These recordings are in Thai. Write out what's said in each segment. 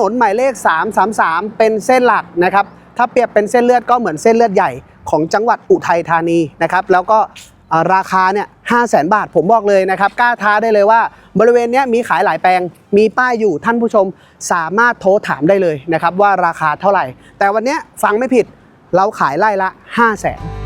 นนหมายเลข 333 เป็นเส้นหลักนะครับ ถ้าเปรียบเป็นเส้นเลือดก็เหมือนเส้นเลือดใหญ่ของจังหวัดอุทัยธานีนะครับ แล้วก็ราคาเนี่ยห้าแสนบาทผมบอกเลยนะครับ กล้าท้าได้เลยว่า บริเวณนี้มีขายหลายแปลง มีป้ายอยู่ท่านผู้ชมสามารถโทรถามได้เลยนะครับว่าราคาเท่าไหร่ แต่วันนี้ฟังไม่ผิดเราขายไล่ละ5 0 0แสน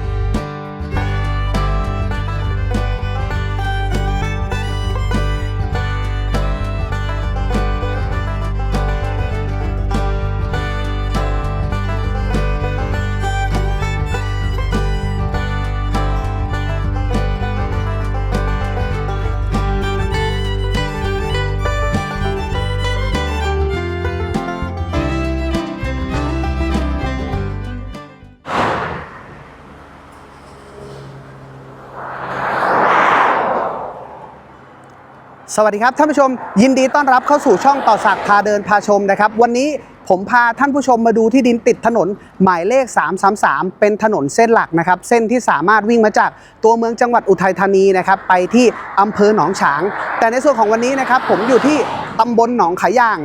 สวัสดีครับท่านผู้ชม ยินดีต้อนรับเข้าสู่ช่องต่อสักพาเดินพาชมนะครับ วันนี้ผมพาท่านผู้ชมมาดูที่ดินติดถนนหมายเลข 333 เป็นถนนเส้นหลักนะครับ เส้นที่สามารถวิ่งมาจากตัวเมืองจังหวัดอุทัยธานีนะครับไปที่อำเภอหนองฉาง แต่ในส่วนของวันนี้นะครับ ผมอยู่ที่ตำบลหนองขายาง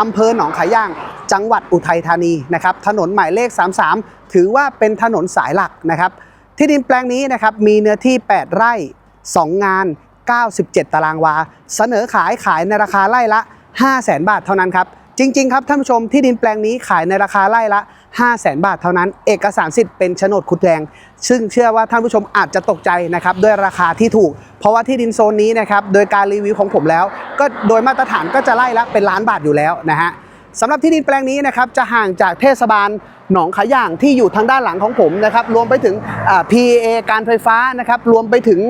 อำเภอหนองขายางจังหวัดอุทัยธานีนะครับถนนหมายเลข 33 ถือว่าเป็นถนนสายหลักนะครับ ที่ดินแปลงนี้นะครับมีเนื้อที่ 8 ไร่ 2 งาน 97 ตารางวา เสนอขายขายในราคาไร่ละ 5 0 0แสนบาทเท่านั้นครับ จริง ๆ ครับท่านผู้ชมที่ดินแปลงนี้ขายในราคาไร่ละ 5 0 0แสนบาทเท่านั้น เอกสารสิทธิ์เป็นโฉนดคุดแดง ซึ่งเชื่อว่าท่านผู้ชมอาจจะตกใจนะครับด้วยราคาที่ถูก เพราะว่าที่ดินโซนนี้นะครับโดยการรีวิวของผมแล้ว ก็โดยมาตรฐานก็จะไร่ละเป็นล้านบาทอยู่แล้วนะฮะสำหรับที่ดินแปลงนี้นะครับจะห่างจากเทศบาล หนองขายางที่อยู่ทางด้านหลังของผมนะครับรวมไปถึง PA การไฟฟ้านะครับรวมไปถึง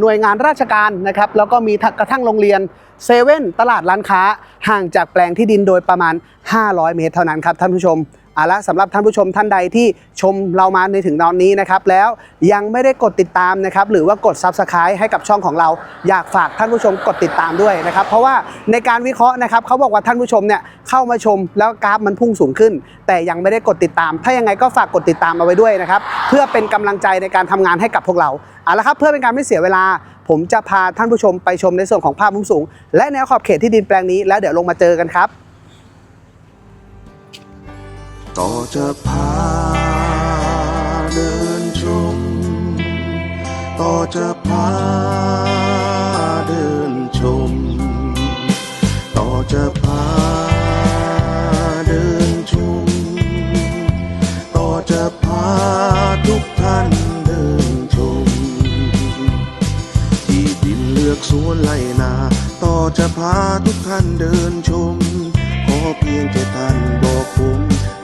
หน่วยงานราชการนะครับแล้วก็มีกระทั่งโรงเรียนเซเว่นตลาดร้านค้าห่างจากแปลงที่ดินโดยประมาณ 500 เมตรเท่านั้นครับท่านผู้ชม เอาละสำหรับท่านผู้ชมท่านใดที่ชมเรามาในถึงตอนนี้นะครับ แล้วยังไม่ได้กดติดตามนะครับ หรือว่ากด Subscribe ให้กับช่องของเรา อยากฝากท่านผู้ชมกดติดตามด้วยนะครับ เพราะว่าในการวิเคราะห์นะครับเขาบอกว่าท่านผู้ชมเนี่ยเข้ามาชมแล้วกราฟมันพุ่งสูงขึ้น แต่ยังไม่ได้กดติดตาม ถ้ายังไงก็ฝากกดติดตามเอาไว้ด้วยนะครับ เพื่อเป็นกำลังใจในการทำงานให้กับพวกเราเอาละครับเพื่อเป็นการไม่เสียเวลา ผมจะพาท่านผู้ชมไปชมในส่วนของภาพมุมสูง และแนวขอบเขตที่ดินแปลงนี้แล้วเดี๋ยวลงมาเจอกันครับ ต่อจะพาเดินชม ต่อจะพาเดินชม ต่อจะพาเดินชม ต่อจะพาทุกท่านเดินชม ที่ดินเลือกสวนไลนา ต่อจะพาทุกท่านเดินชม ขอเพียงแค่ท่านบอกผม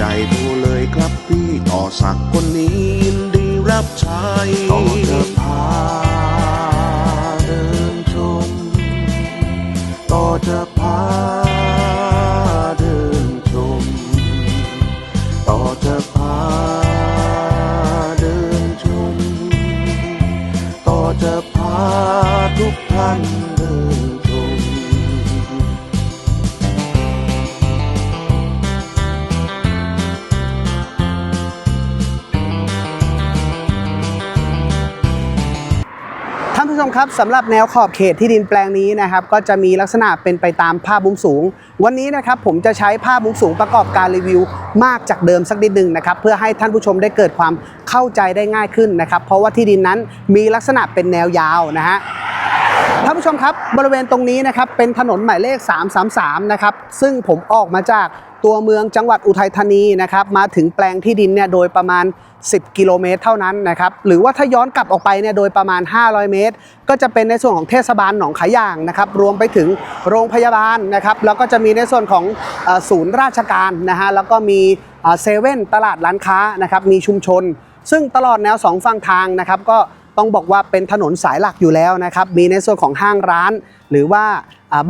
ใจดูเลยครับพี่ต่อสักคนนี้ยินดีรับใช้ต่อจะพ มครับสำหรับแนวขอบเขตที่ดินแปลงนี้นะครับ ก็จะมีลักษณะเป็นไปตามภาพมุมสูง วันนี้นะครับผมจะใช้ภาพมุมสูงประกอบการรีวิว มากจากเดิมสักนิดหนึ่งนะครับเพื่อให้ท่านผู้ชมได้เกิดความเข้าใจได้ง่ายขึ้นนะครับ เพราะว่าที่ดินนั้นมีลักษณะเป็นแนวยาวนะฮะ ท่านผู้ชมครับบริเวณตรงนี้นะครับเป็นถนนหมายเลข 333 นะครับซึ่งผมออกมาจากตัวเมืองจังหวัดอุทัยธานีนะครับมาถึงแปลงที่ดินเนี่ยโดยประมาณ 10 กิโลเมตร เท่านั้นนะครับหรือว่าถ้าย้อนกลับออกไปเนี่ยโดยประมาณ 500 เมตร ก็จะเป็นในส่วนของเทศบาลหนองขายางนะครับรวมไปถึงโรงพยาบาลนะครับแล้วก็จะมีในส่วนของศูนย์ราชการนะฮะแล้วก็มีเอ่อเซเว่นตลาดร้านค้านะครับมีชุมชน ซึ่งตลอดแนวสองฝั่งทางนะครับก็ ต้องบอกว่าเป็นถนนสายหลักอยู่แล้วนะครับ มีในส่วนของห้างร้าน หรือว่า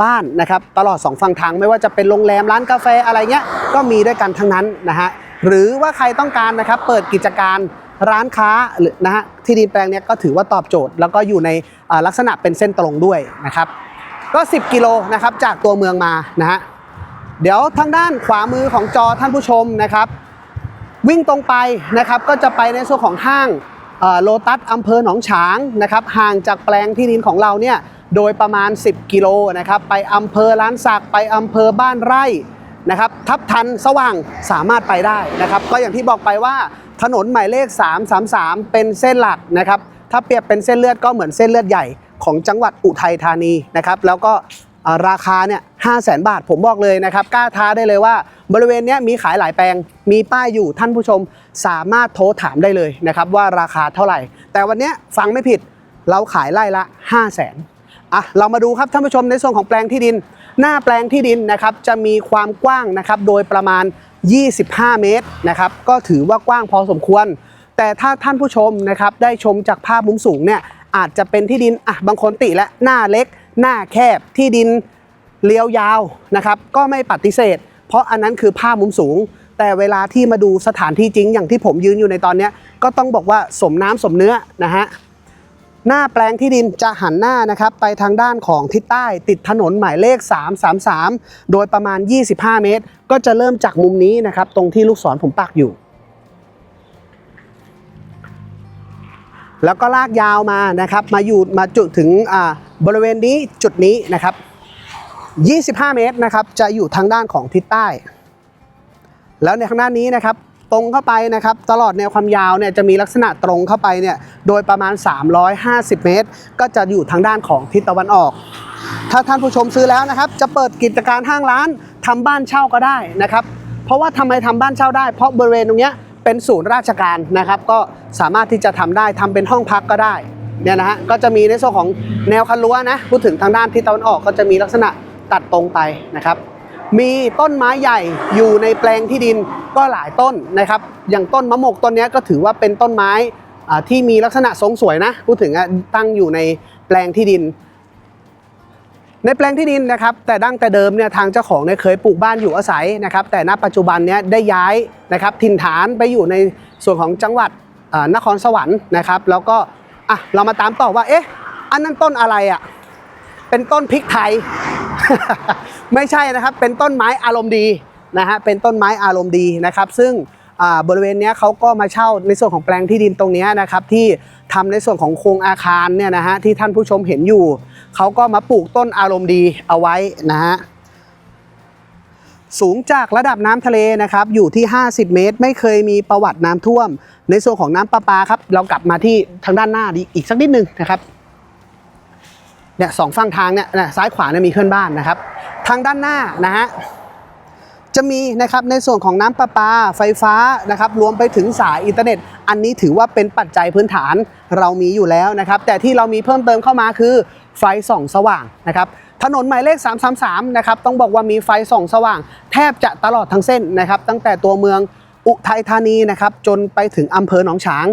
บ้านนะครับตลอด 2 ฝั่งทางไม่ว่าจะเป็นโรงแรมร้านกาแฟอะไรเงี้ยก็มีด้วยกันทั้งนั้นนะฮะหรือว่าใครต้องการนะครับเปิดกิจการร้านค้าหรือนะฮะที่ดินแปลงนี้ก็ถือว่าตอบโจทย์ แล้วก็อยู่ในลักษณะเป็นเส้นตรงด้วยนะครับ ก็ 10 กิโลนะครับจากตัวเมืองมานะฮะเดี๋ยวทางด้านขวามือของจอท่านผู้ชมนะครับ วิ่งตรงไปนะครับก็จะไปในส่วนของห้าง โลตัสอำเภอหนองฉางนะครับห่างจากแปลงที่ดินของเราเนี่ยโดยประมาณ 10 กิโลนะครับไปอำเภอล้านสักไปอำเภอบ้านไร่นะครับทับทันสว่างสามารถไปได้นะครับก็อย่างที่บอกไปว่าถนนหมายเลข 333 เป็นเส้นหลักนะครับถ้าเปรียบเป็นเส้นเลือดก็เหมือนเส้นเลือดใหญ่ของจังหวัดอุทัยธานีนะครับแล้วก็ ราคาเนี่ยห้าแสนบาทผมบอกเลยนะครับกล้าท้าได้เลยว่า บริเวณนี้มีขายหลายแปลง มีป้ายอยู่ท่านผู้ชมสามารถโทรถามได้เลยนะครับว่าราคาเท่าไหร่ แต่วันนี้ฟังไม่ผิดเราขายไร่ละ 5 0 0แสนอะเรามาดูครับท่านผู้ชมในส่วนของแปลงที่ดิน หน้าแปลงที่ดินนะครับจะมีความกว้างนะครับโดยประมาณ 25 เมตรนะครับก็ถือว่ากว้างพอสมควร แต่ถ้าท่านผู้ชมนะครับได้ชมจากภาพมุมสูงเนี่ยอาจจะเป็นที่ดินอะบางคนติและหน้าเล็ก หน้าแคบที่ดินเลี้ยวยาวนะครับ ก็ไม่ปฏิเสธ เพราะอันนั้นคือภาพมุมสูง แต่เวลาที่มาดูสถานที่จริง อย่างที่ผมยืนอยู่ในตอนนี้ก็ต้องบอกว่าสมน้ำสมเนื้อนะฮะหน้าแปลงที่ดินจะหันหน้านะครับไปทางด้านของทิศใต้ติดถนนหมายเลข 333 โดยประมาณ 25 เมตร ก็จะเริ่มจากมุมนี้นะครับ ตรงที่ลูกศรผมปักอยู่ แล้วก็ลากยาวมานะครับ มาอยู่มาจุดถึงบริเวณนี้จุดนี้นะครับ 25 เมตรนะครับ จะอยู่ทางด้านของทิศใต้ แล้วในข้างหน้านี้นะครับ ตรงเข้าไปนะครับ ตลอดแนวความยาวเนี่ยจะมีลักษณะตรงเข้าไปเนี่ย โดยประมาณ 350 เมตร ก็จะอยู่ทางด้านของทิศตะวันออก ถ้าท่านผู้ชมซื้อแล้วนะครับ จะเปิดกิจการห้างร้านทำบ้านเช่าก็ได้นะครับ เพราะว่าทำไมทำบ้านเช่าได้ เพราะบริเวณตรงเนี้ย เป็นศูนย์ราชการนะครับ ก็สามารถที่จะทำได้ทำเป็นห้องพักก็ได้เนี่ยนะฮะก็จะมีในส่วนของแนวคันรั้วนะพูดถึงทางด้านทิศตะวันออกก็จะมีลักษณะตัดตรงไปนะครับ มีต้นไม้ใหญ่อยู่ในแปลงที่ดินก็หลายต้นนะครับ อย่างต้นมะมกต้นนี้ก็ถือว่าเป็นต้นไม้ที่มีลักษณะทรงสวยนะพูดถึงตั้งอยู่ในแปลงที่ดิน ในแปลงที่ดินนะครับแต่ดั้งแต่เดิมเนี่ยทางเจ้าของเนี่ยเคยปลูกบ้านอยู่อาศัยนะครับแต่ณปัจจุบันเนี่ยได้ย้ายนะครับถิ่นฐานไปอยู่ในส่วนของจังหวัดนครสวรรค์นะครับแล้วก็อะเรามาตามต่อว่าเอ๊ะอันนั้นต้นอะไรอะเป็นต้นพริกไทย ไม่ใช่นะครับเป็นต้นไม้อารมณ์ดีนะฮะเป็นต้นไม้อารมณ์ดีนะครับ ซึ่งอ่าบริเวณเนี้ยเขาก็มาเช่าในส่วนของแปลงที่ดินตรงเนี้ยนะครับที่ทำในส่วนของโครงอาคารเนี่ยนะฮะที่ท่านผู้ชมเห็นอยู่ เขาก็มาปลูกต้นอารมณ์ดีเอาไว้นะฮะสูงจากระดับน้ำทะเลนะครับอยู่ที่ 50 เมตร ไม่เคยมีประวัติน้ำท่วม ในส่วนของน้ำประปาครับเรากลับมาที่ทางด้านหน้าดีอีกสักนิดนึงนะครับเนี่ยสองฝั่งทางเนี่ยนะซ้ายขวาเนี่ยมีเพื่อนบ้านนะครับ ทางด้านหน้านะฮะจะมีนะครับในส่วนของน้ำประปาไฟฟ้านะครับรวมไปถึงสายอินเทอร์เน็ต อันนี้ถือว่าเป็นปัจจัยพื้นฐานเรามีอยู่แล้วนะครับ แต่ที่เรามีเพิ่มเติมเข้ามาคือ ไฟส่องสว่างนะครับถนนหมายเลข 333 นะครับ ต้องบอกว่ามีไฟส่องสว่าง แทบจะตลอดทั้งเส้นนะครับ ตั้งแต่ตัวเมืองอุทัยธานีนะครับ จนไปถึงอำเภอหนองฉาง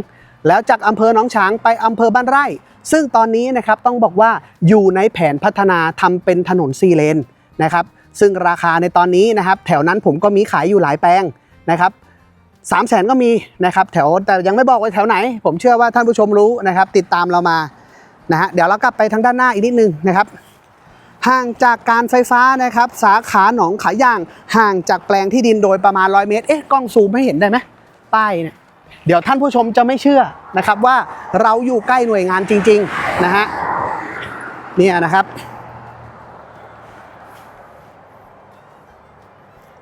แล้วจากอำเภอหนองฉางไปอำเภอบ้านไร่ ซึ่งตอนนี้นะครับต้องบอกว่าอยู่ในแผนพัฒนาทำเป็นถนนซีเลนนะครับ ซึ่งราคาในตอนนี้นะครับ แถวนั้นผมก็มีขายอยู่หลายแปลงนะครับสามแสนก็มีนะครับแถวแต่ยังไม่บอกว่าแถวไหน ผมเชื่อว่าท่านผู้ชมรู้นะครับ ติดตามเรามา นะฮะเดี๋ยวเรากลับไปทางด้านหน้าอีกนิดนึงนะครับห่างจากการไฟฟ้านะครับสาขาหนองขายย่างห่างจากแปลงที่ดินโดยประมาณ 100 เมตร เอ๊ะกล้องซูมให้เห็นได้ไหมป้ายเนี่ยเดี๋ยวท่านผู้ชมจะไม่เชื่อนะครับว่าเราอยู่ใกล้หน่วยงานจริงๆนะฮะเนี่ยนะครับ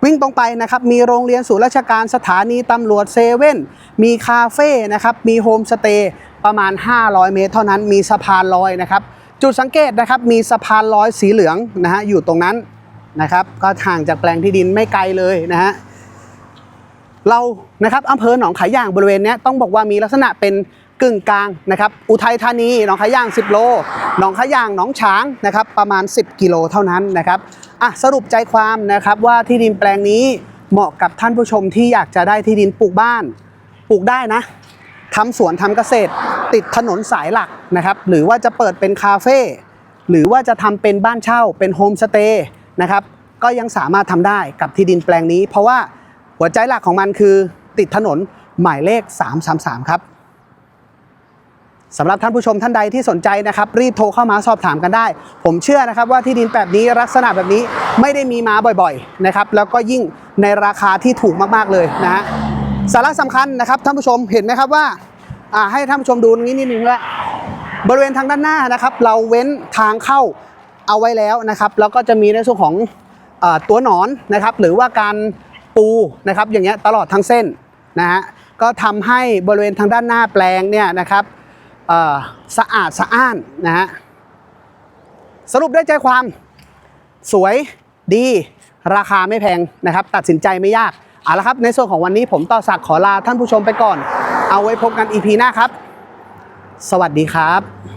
วิ่งตรงไปนะครับมีโรงเรียนศูนย์ราชการสถานีตำรวจเซเว่นมีคาเฟ่นะครับมีโฮมสเตย์ ประมาณ 500 เมตร เท่านั้นมีสะพานลอยนะครับ จุดสังเกตนะครับมีสะพานลอยสีเหลืองนะฮะอยู่ตรงนั้นนะครับก็ห่างจากแปลงที่ดินไม่ไกลเลยนะฮะเรานะครับอำเภอหนองขายย่างบริเวณนี้ต้องบอกว่ามีลักษณะเป็นกึ่งกลางนะครับ อุทัยธานีหนองขายย่าง 10 โลหนองขายย่างหนองฉางนะครับประมาณ 10 กิโลเท่านั้นนะครับอะสรุปใจความนะครับว่าที่ดินแปลงนี้เหมาะกับท่านผู้ชมที่อยากจะได้ที่ดินปลูกบ้านปลูกได้นะ ทำสวนทำเกษตร ติดถนนสายหลักนะครับ หรือว่าจะเปิดเป็นคาเฟ่หรือว่าจะทำเป็นบ้านเช่าเป็นโฮมสเตย์นะครับ ก็ยังสามารถทำได้กับที่ดินแปลงนี้ เพราะว่าหัวใจหลักของมันคือติดถนนหมายเลข 333 ครับสำหรับท่านผู้ชมท่านใดที่สนใจนะครับ รีบโทรเข้ามาสอบถามกันได้ ผมเชื่อนะครับว่าที่ดินแบบนี้ลักษณะแบบนี้ไม่ได้มีมาบ่อยๆนะครับแล้วก็ยิ่งในราคาที่ถูกมากๆเลยนะฮะ สาระสำคัญนะครับท่านผู้ชมเห็นไหมครับว่าให้ท่านผู้ชมดูตรงนี้นิดนึงว่าบริเวณทางด้านหน้านะครับ เราเว้นทางเข้าเอาไว้แล้วนะครับ แล้วก็จะมีในส่วนของตัวหนอนนะครับ หรือว่าการปูนะครับ อย่างเงี้ยตลอดทั้งเส้นนะฮะก็ทำให้บริเวณทางด้านหน้าแปลงเนี่ยนะครับสะอาดสะอ้านนะฮะสรุปได้ใจความสวยดี ราคาไม่แพงนะครับ ตัดสินใจไม่ยาก เอาละครับในส่วนของวันนี้ผมต่อศักดิ์ขอลาท่านผู้ชมไปก่อน เอาไว้พบกัน EP หน้าครับ สวัสดีครับ